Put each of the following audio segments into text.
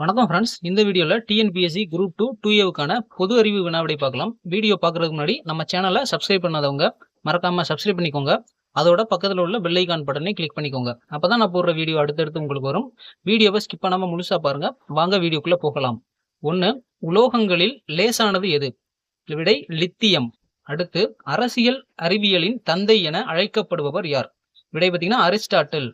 வணக்கம் ஃப்ரெண்ட்ஸ் இந்த வீடியோவில் டிஎன்பிஎஸ்சி குரூப் டூ டூ ஏவுக்கான பொது அறிவு வினாவிடை பார்க்கலாம். வீடியோ பார்க்குறதுக்கு முன்னாடி நம்ம சேனலை சப்ஸ்கிரைப் பண்ணாதவங்க மறக்காமல் சப்ஸ்கிரைப் பண்ணிக்கோங்க. அதோட பக்கத்தில் உள்ள பெல் ஐகான் பட்டனை கிளிக் பண்ணிக்கோங்க. அப்போ தான் நான் போடுற வீடியோ அடுத்தடுத்து உங்களுக்கு வரும். வீடியோவை ஸ்கிப் பண்ணாமல் முழுசாக பாருங்கள் வாங்க வீடியோக்குள்ளே போகலாம். ஒன்று உலோகங்களில் லேசானது எது? விடை லித்தியம். அடுத்து அரசியல் அறிவியலின் தந்தை என அழைக்கப்படுபவர் யார்? விடை பார்த்தீங்கன்னா அரிஸ்டாட்டில்.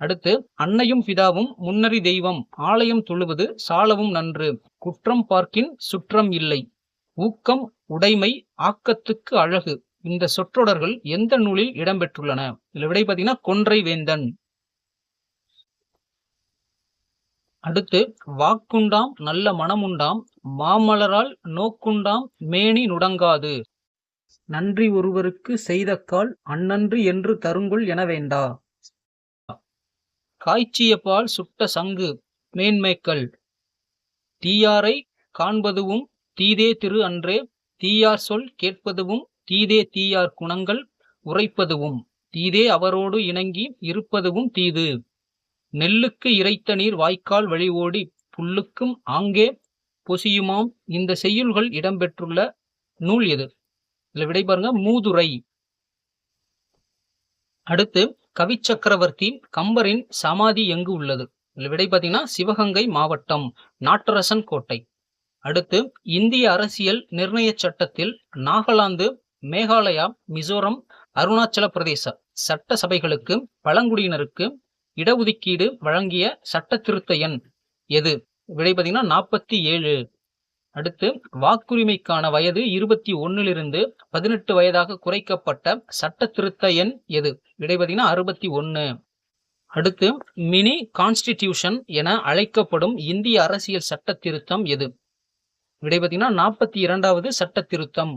அடுத்து அன்னையும் பிதாவும் முன்னறி தெய்வம் ஆலயம் தொழுவது சாலவும் நன்று. குற்றம் பார்க்கின் சுற்றம் இல்லை. ஊக்கம் உடைமை ஆக்கத்துக்கு அழகு. இந்த சொற்றொடர்கள் எந்த நூலில் இடம்பெற்றுள்ளன? இதுல விடை பார்த்தீங்கன்னா கொன்றை வேந்தன். அடுத்து வாக்குண்டாம் நல்ல மனமுண்டாம் மாமலரால் நோக்குண்டாம் மேனி நுடங்காது. நன்றி ஒருவருக்கு செய்தக்கால் அந்நன்றி என்று தருங்குள் என வேண்டா. காய்ச்சிய பால் சுட்ட சங்கு மேன்மேக்கள் தீயாரை காண்பதுவும் தீதே திரு அன்றே தீயார் சொல் கேட்பதுவும் தீதே தீயார் குணங்கள் உரைப்பதுவும் தீதே அவரோடு இணங்கி இருப்பதுவும் தீது. நெல்லுக்கு இறைத்த நீர் வாய்க்கால் வழி ஓடி புல்லுக்கும் ஆங்கே பொசியுமாம். இந்த செய்யுள்கள் இடம்பெற்றுள்ள நூல் எது? இதில் விடை பாருங்க மூதுரை. அடுத்து கவி சக்கரவர்த்தி கம்பரின் சமாதி எங்கு உள்ளது? இதுல விடை பார்த்தீங்கன்னா சிவகங்கை மாவட்டம் நாட்டரசன் கோட்டை. அடுத்து இந்திய அரசியல் நிர்ணய சட்டத்தில் நாகாலாந்து மேகாலயா மிசோரம் அருணாச்சல பிரதேச சட்ட சபைகளுக்கு பழங்குடியினருக்கு இடஒதுக்கீடு வழங்கிய சட்ட திருத்த எண் எது? விடை பார்த்தீங்கன்னா நாற்பத்தி ஏழு. அடுத்து வாக்குரிமைக்கான வயது இருபத்தி ஒன்னிலிருந்து பதினெட்டு வயதாக குறைக்கப்பட்ட சட்ட திருத்த எண் எது? விடை பார்த்தீங்கன்னா அறுபத்தி ஒன்று அடுத்து மினி கான்ஸ்டிடியூஷன் என அழைக்கப்படும் இந்திய அரசியல் சட்ட திருத்தம் எது? விடை பார்த்தீங்கன்னா நாற்பத்தி இரண்டாவது சட்ட திருத்தம்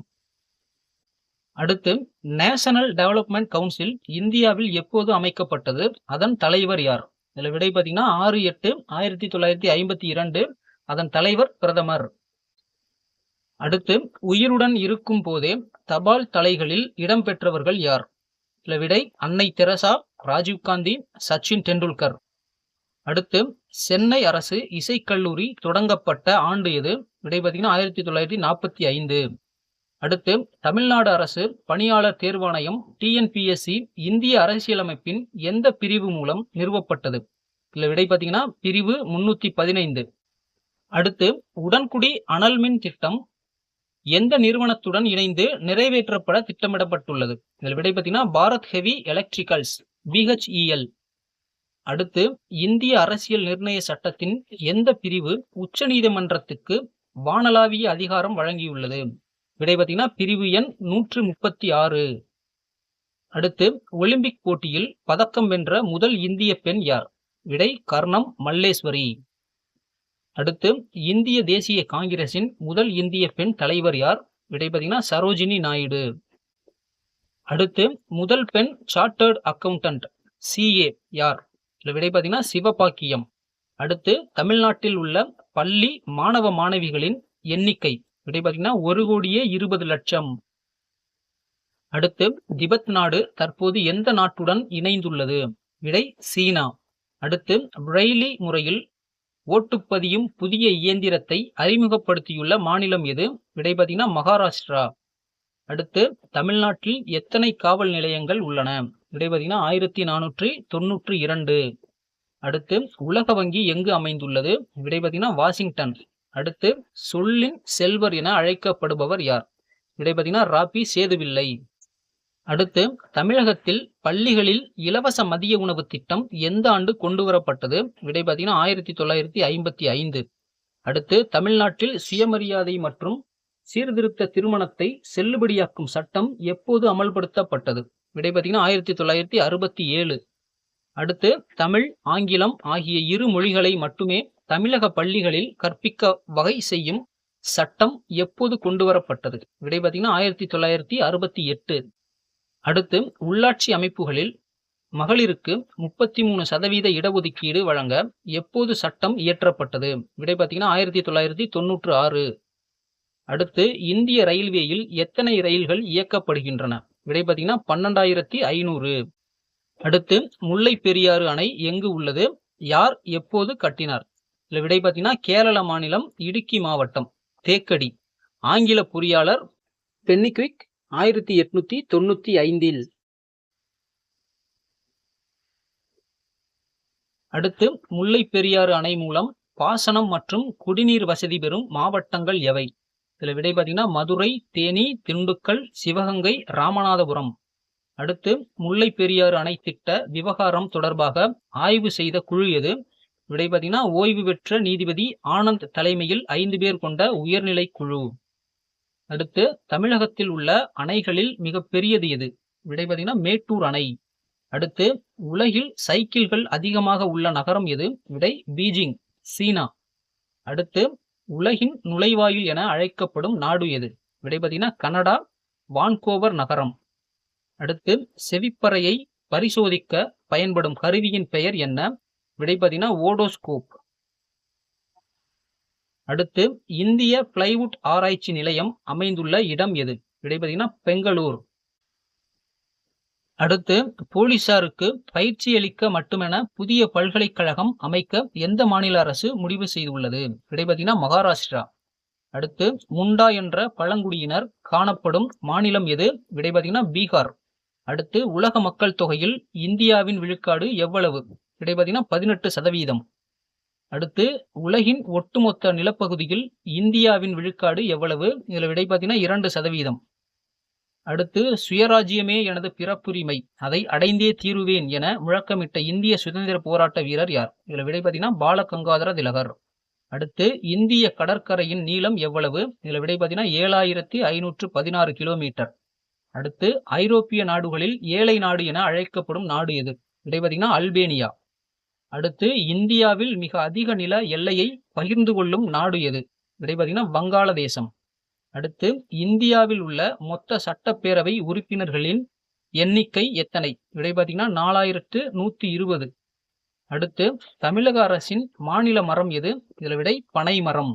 அடுத்து நேஷனல் டெவலப்மெண்ட் கவுன்சில் இந்தியாவில் எப்போது அமைக்கப்பட்டது? அதன் தலைவர் யார்? இதில் விடை பார்த்தீங்கன்னா ஆறு எட்டு ஆயிரத்தி தொள்ளாயிரத்தி ஐம்பத்தி இரண்டு. அதன் தலைவர் பிரதமர். அடுத்து உயிருடன் இருக்கும் போதே தபால் தலைகளில் இடம்பெற்றவர்கள் யார்? இல்ல விடை அன்னை தெரசா ராஜீவ்காந்தி சச்சின் டெண்டுல்கர். அடுத்து சென்னை அரசு இசைக்கல்லூரி தொடங்கப்பட்ட ஆண்டு எது? விடை பார்த்தீங்கன்னா ஆயிரத்தி தொள்ளாயிரத்தி நாற்பத்தி ஐந்து. அடுத்து தமிழ்நாடு அரசு பணியாளர் தேர்வாணையம் டிஎன்பிஎஸ்சி இந்திய அரசியலமைப்பின் எந்த பிரிவு மூலம் நிறுவப்பட்டது? இல்ல விடை பார்த்தீங்கன்னா பிரிவு முன்னூத்தி பதினைந்து. அடுத்து உடன்குடி அனல் மின் திட்டம் எந்த நிறுவனத்துடன் இணைந்து நிறைவேற்றப்பட திட்டமிடப்பட்டுள்ளது? இதில் விடை பார்த்தீங்கன்னா பாரத் ஹெவி எலக்ட்ரிகல்ஸ் பிஹெச்இஎல் அடுத்து இந்திய அரசியல் நிர்ணய சட்டத்தின் எந்த பிரிவு உச்ச நீதிமன்றத்துக்கு வானளாவிய அதிகாரம் வழங்கியுள்ளது? விடை பார்த்தீங்கன்னா பிரிவு எண் நூற்று முப்பத்தி ஆறு. அடுத்து ஒலிம்பிக் போட்டியில் பதக்கம் வென்ற முதல் இந்திய பெண் யார்? விடை கர்ணம் மல்லேஸ்வரி. அடுத்து இந்திய தேசிய காங்கிரசின் முதல் இந்திய பெண் தலைவர் யார்? விடை பார்த்தீங்கன்னா சரோஜினி நாயுடு. அடுத்து முதல் பெண் சார்ட்டர்ட் அக்கவுண்டன்ட் சிஏ யார்? இதில் விடை பார்த்தீங்கன்னா சிவபாக்கியம். அடுத்து தமிழ்நாட்டில் உள்ள பள்ளி மாணவ மாணவிகளின் எண்ணிக்கை. விடை பார்த்தீங்கன்னா ஒரு கோடியே இருபது லட்சம். அடுத்து திபெத் நாடு தற்போது எந்த நாட்டுடன் இணைந்துள்ளது? விடை சீனா. அடுத்து பிரெய்லி முறையில் ஓட்டுப்பதியும் புதிய இயந்திரத்தை அறிமுகப்படுத்தியுள்ள மாநிலம் எது? விடை பார்த்தீங்கன்னா மகாராஷ்டிரா. அடுத்து தமிழ்நாட்டில் எத்தனை காவல் நிலையங்கள் உள்ளன? விடை பார்த்தீங்கன்னா ஆயிரத்தி நானூற்றி தொன்னூற்றி இரண்டு. அடுத்து உலக வங்கி எங்கு அமைந்துள்ளது? விடை பார்த்தீங்கன்னா வாஷிங்டன். அடுத்து சொல்லின் செல்வர் என அழைக்கப்படுபவர் யார்? விடை பார்த்தீங்கன்னா ராபி சேதுவில்லை. அடுத்து தமிழகத்தில் பள்ளிகளில் இலவச மதிய உணவு திட்டம் எந்த ஆண்டு கொண்டு வரப்பட்டது? விடை பார்த்தீங்கன்னா ஆயிரத்தி தொள்ளாயிரத்தி ஐம்பத்தி ஐந்து. அடுத்து தமிழ்நாட்டில் சுயமரியாதை மற்றும் சீர்திருத்த திருமணத்தை செல்லுபடியாக்கும் சட்டம் எப்போது அமல்படுத்தப்பட்டது? விடை பார்த்தீங்கன்னா ஆயிரத்தி தொள்ளாயிரத்தி அறுபத்தி ஏழு. அடுத்து தமிழ் ஆங்கிலம் ஆகிய இரு மொழிகளை மட்டுமே தமிழக பள்ளிகளில் கற்பிக்க வகை செய்யும் சட்டம் எப்போது கொண்டு வரப்பட்டது? விடை பார்த்தீங்கன்னா ஆயிரத்தி தொள்ளாயிரத்தி அறுபத்தி எட்டு. அடுத்து உள்ளாட்சி அமைப்புகளில் மகளிருக்கு முப்பத்தி மூணு சதவீத இடஒதுக்கீடு வழங்க எப்போது சட்டம் இயற்றப்பட்டது? விடை பார்த்தீங்கன்னா ஆயிரத்தி தொள்ளாயிரத்தி தொண்ணூற்று ஆறு. அடுத்து இந்திய ரயில்வேயில் எத்தனை ரயில்கள் இயக்கப்படுகின்றன? விடை பார்த்தீங்கன்னா பன்னெண்டாயிரத்தி ஐநூறு. அடுத்து முல்லை பெரியாறு அணை எங்கு உள்ளது? யார் எப்போது கட்டினார்? இல்லை விடை பார்த்தீங்கன்னா கேரள மாநிலம் இடுக்கி மாவட்டம் தேக்கடி. ஆங்கில பொறியாளர் பென்னிக்விக் ஆயிரத்தி எட்நூத்தி தொண்ணூத்தி ஐந்தில். அடுத்து முல்லை பெரியாறு அணை மூலம் பாசனம் மற்றும் குடிநீர் வசதி பெறும் மாவட்டங்கள் எவை? இதில் விடை பார்த்தீங்கன்னா மதுரை தேனி திண்டுக்கல் சிவகங்கை ராமநாதபுரம். அடுத்து முல்லை பெரியாறு அணை திட்ட விவகாரம் தொடர்பாக ஆய்வு செய்த குழு எது? விடை பார்த்தீங்கன்னா ஓய்வு பெற்ற நீதிபதி ஆனந்த் தலைமையில் ஐந்து பேர் கொண்ட உயர்நிலை குழு. அடுத்து தமிழகத்தில் உள்ள அணைகளில் மிக பெரியது எது? விடை பார்த்தீங்கன்னா மேட்டூர் அணை. அடுத்து உலகில் சைக்கிள்கள் அதிகமாக உள்ள நகரம் எது? விடை பீஜிங் சீனா. அடுத்து உலகின் நுழைவாயில் என அழைக்கப்படும் நாடு எது? விடை பார்த்தீங்கன்னா கனடா வான்கோவர் நகரம். அடுத்து செவிப்பறையை பரிசோதிக்க பயன்படும் கருவியின் பெயர் என்ன? விடை பார்த்தீங்கன்னா ஓடோஸ்கோப். அடுத்து இந்திய பிளைவுட் ஆராய்ச்சி நிலையம் அமைந்துள்ள இடம் எது? விடை பார்த்தீங்கன்னா பெங்களூர். அடுத்து போலீசாருக்கு பயிற்சி அளிக்க மட்டுமென புதிய பல்கலைக்கழகம் அமைக்க எந்த மாநில அரசு முடிவு செய்துள்ளது? விடை பார்த்தீங்கன்னா மகாராஷ்டிரா. அடுத்து முண்டா என்ற பழங்குடியினர் காணப்படும் மாநிலம் எது? விடை பார்த்தீங்கன்னா பீகார். அடுத்து உலக மக்கள் தொகையில் இந்தியாவின் விழுக்காடு எவ்வளவு? விடை பார்த்தீங்கன்னா பதினெட்டு சதவீதம். அடுத்து உலகின் ஒட்டுமொத்த நிலப்பகுதியில் இந்தியாவின் விழுக்காடு எவ்வளவு? இதில் விடை பார்த்தீங்கன்னா இரண்டு சதவீதம். அடுத்து சுயராஜ்யமே எனது பிறப்புரிமை. அதை அடைந்தே தீருவேன் என முழக்கமிட்ட இந்திய சுதந்திர போராட்ட வீரர் யார்? இதில் விடை பார்த்தீங்கன்னா பாலகங்காதர திலகர். அடுத்து இந்திய கடற்கரையின் நீளம் எவ்வளவு? இதில் விடை பார்த்தீங்கன்னா ஏழாயிரத்தி ஐநூற்று பதினாறு கிலோமீட்டர். அடுத்து ஐரோப்பிய நாடுகளில் ஏழை நாடு என அழைக்கப்படும் நாடு எது? விடை பார்த்தீங்கன்னா அல்பேனியா. அடுத்து இந்தியாவில் மிக அதிக நில எல்லையை பகிர்ந்து கொள்ளும் நாடு எது? விடை பார்த்தீங்கன்னா வங்காளதேசம் அடுத்து இந்தியாவில் உள்ள மொத்த சட்டப்பேரவை உறுப்பினர்களின் எண்ணிக்கை எத்தனை? விடை பார்த்தீங்கன்னா நாலாயிரத்து நூற்றி இருபது. அடுத்து தமிழக அரசின் மாநில மரம் எது? இதில் விடை பனை மரம்.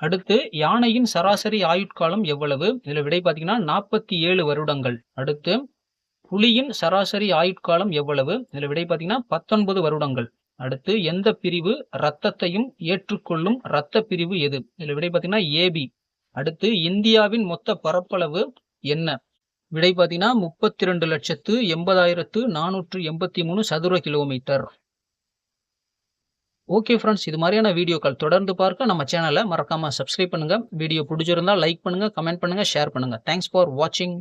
அடுத்து யானையின் சராசரி ஆயுட்காலம் எவ்வளவு? இதில் விடை பார்த்தீங்கன்னா நாற்பத்தி ஏழு வருடங்கள். அடுத்து புலியின் சராசரி ஆயுட்காலம் எவ்வளவு? இதில் விடை பார்த்தீங்கன்னா பத்தொன்பது வருடங்கள். அடுத்து எந்த பிரிவு ரத்தத்தையும் ஏற்றுக்கொள்ளும் இரத்த பிரிவு எது? இதுல விடை பார்த்தீங்கன்னா ஏபி அடுத்து இந்தியாவின் மொத்த பரப்பளவு என்ன? விடை பார்த்தீங்கன்னா முப்பத்தி ரெண்டு லட்சத்து எண்பதாயிரத்து நானூற்று எண்பத்தி மூணு சதுர கிலோமீட்டர். ஓகே ஃப்ரெண்ட்ஸ் இது மாதிரியான வீடியோக்கள் தொடர்ந்து பார்க்க நம்ம சேனலை மறக்காம சப்ஸ்கிரைப் பண்ணுங்க. வீடியோ பிடிச்சிருந்தா லைக் பண்ணுங்க கமெண்ட் பண்ணுங்க ஷேர் பண்ணுங்க. தேங்க்ஸ் ஃபார் வாட்சிங்